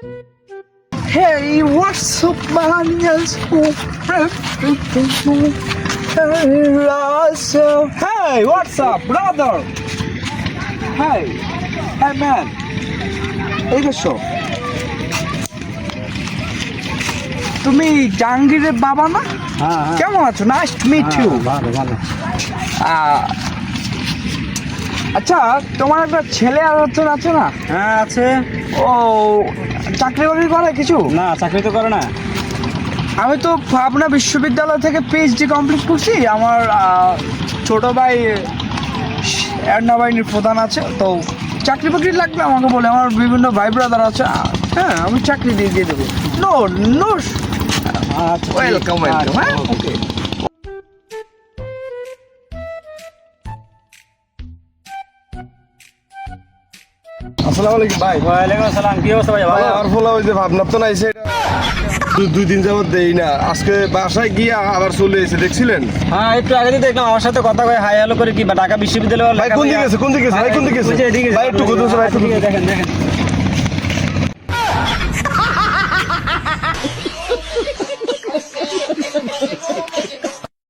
Hey, what's up, man? Yes, oh. Hey, what's up, brother? Hey, hey, man. দেখছ তুমি জাহাঙ্গীরের বাবা না হ্যাঁ হ্যাঁ কেমন আছো নাইস টু মিট ইউ ভালো ভালো আচ্ছা তোমার একটা ছেলে আর হচ্ছে আছে না? হ্যাঁ আছে। ও চাকরি বাকরি করে কিছু? না চাকরি তো করে না। আমি তো পাবনা বিশ্ববিদ্যালয় থেকে পিএইচডি কমপ্লিট করছি। আমার ছোট ভাই বাহিনীর প্রধান আছে তো চাকরি বাকরি লাগবে আমাকে বলে। আমার বিভিন্ন ভাই ব্রাদার আছে। হ্যাঁ আমি চাকরি দিয়ে দিয়ে দেবো। নো নো আচ্ছা ওয়েলকাম ওয়েলকাম হ্যাঁ? ওকে আসসালামু আলাইকুম। ভাই ওয়ালাইকুম আসসালাম। কি অবস্থা ভাই? ভাই ভালো ফোলা ওই যে ভাবনা তো নাই সেটা দুই দিন যাবত দেই না। আজকে বাসায় গিয়ে আবার চলে এসে দেখছিলেন? হ্যাঁ একটু আগে দেখলাম আমার সাথে কথা কয়ে হাই হ্যালো করে কি ঢাকা বিশ্ববিদ্যালয় কোন দিকে কোন দিকে কোন দিকে ভাই একটু কথা ভাই একটু দেখেন দেখেন।